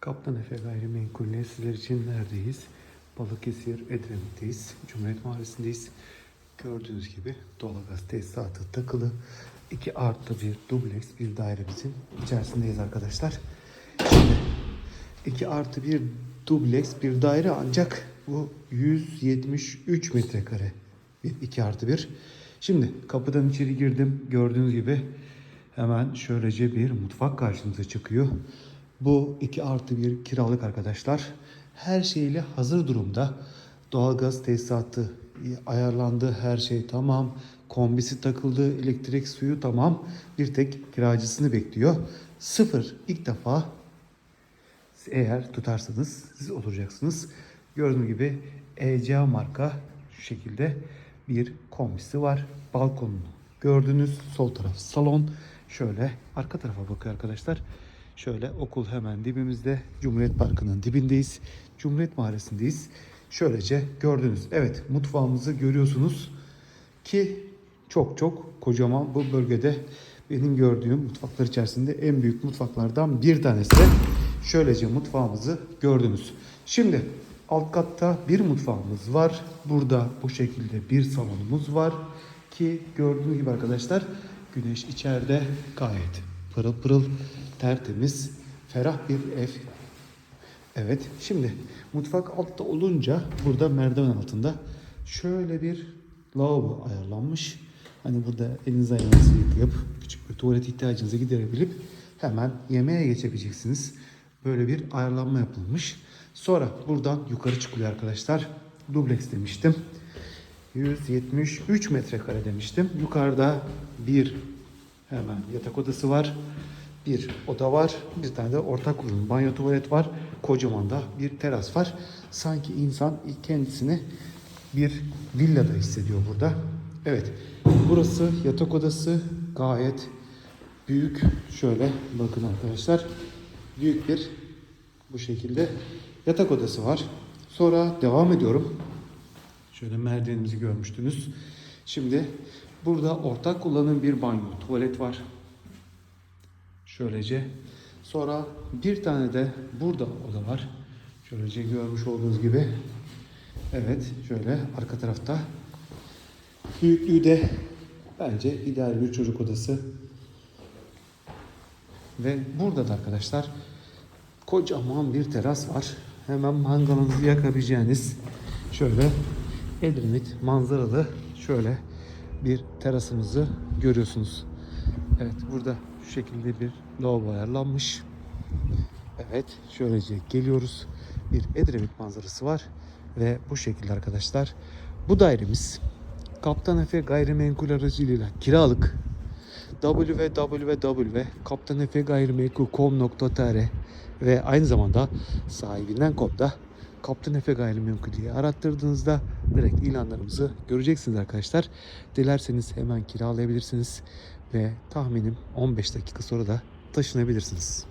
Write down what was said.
Kaptan Efe Gayrimenkul'le sizler için neredeyiz? Balıkesir Edremit'teyiz. Cumhuriyet Mahallesi'ndeyiz. Gördüğünüz gibi doğalgaz tesisatı takılı. 2 artı bir dubleks bir dairemizin içerisindeyiz arkadaşlar. Şimdi 2 artı bir dubleks bir daire ancak bu 173 metrekare bir 2 artı bir. Şimdi kapıdan içeri girdim. Gördüğünüz gibi hemen şöylece bir mutfak karşımıza çıkıyor. Bu 2 artı bir kiralık arkadaşlar. Her şeyle hazır durumda. Doğalgaz tesisatı ayarlandı. Her şey tamam. Kombisi takıldı. Elektrik suyu tamam. Bir tek kiracısını bekliyor. Sıfır ilk defa eğer tutarsanız siz oturacaksınız. Gördüğünüz gibi ECA marka şu şekilde bir kombisi var. Balkonunu gördünüz. Sol taraf salon. Şöyle arka tarafa bakıyor arkadaşlar. Şöyle okul hemen dibimizde. Cumhuriyet Parkı'nın dibindeyiz. Cumhuriyet Mahallesi'ndeyiz. Şöylece gördünüz. Evet mutfağımızı görüyorsunuz ki çok çok kocaman bu bölgede benim gördüğüm mutfaklar içerisinde en büyük mutfaklardan bir tanesi. Şöylece mutfağımızı gördünüz. Şimdi alt katta bir mutfağımız var. Burada bu şekilde bir salonumuz var ki gördüğünüz gibi arkadaşlar güneş içeride gayet pırıl pırıl tertemiz ferah bir ev Evet şimdi mutfak altta olunca burada merdiven altında şöyle bir lavabo ayarlanmış. Hani burada elinizi ayağınızı yıkayıp küçük bir tuvalet ihtiyacınızı giderebilip hemen yemeğe geçebileceksiniz. Böyle bir ayarlanma yapılmış. Sonra buradan yukarı çıkılıyor arkadaşlar. Dubleks demiştim. 173 metrekare demiştim. Yukarıda bir hemen yatak odası var. Bir oda var. Bir tane de ortak kullanım banyo tuvalet var. Kocaman da bir teras var. Sanki insan kendisini bir villada hissediyor burada. Evet. Burası yatak odası gayet büyük. Şöyle bakın arkadaşlar. Büyük bir bu şekilde yatak odası var. Sonra devam ediyorum. Şöyle merdivenimizi görmüştünüz. Şimdi burada ortak kullanım bir banyo, tuvalet var. Şöylece. Sonra bir tane de burada oda var. Şöylece görmüş olduğunuz gibi. Evet şöyle arka tarafta. Büyüklüğü de bence ideal bir çocuk odası. Ve burada da arkadaşlar kocaman bir teras var. Hemen mangalınızı yakabileceğiniz şöyle Edremit manzaralı şöyle bir terasımızı görüyorsunuz. Evet burada şu şekilde bir lavabo ayarlanmış. Evet şöylece geliyoruz. Bir Edremit manzarası var. Ve bu şekilde arkadaşlar. Bu dairemiz Kaptan Efe gayrimenkul aracılığıyla kiralık www.kaptanefegayrimenkul.com.tr ve aynı zamanda sahibinden kopta Kaptan Efe Gayrimenkul diye arattırdığınızda direkt ilanlarımızı göreceksiniz arkadaşlar. Dilerseniz hemen kiralayabilirsiniz ve tahminim 15 dakika sonra da taşınabilirsiniz.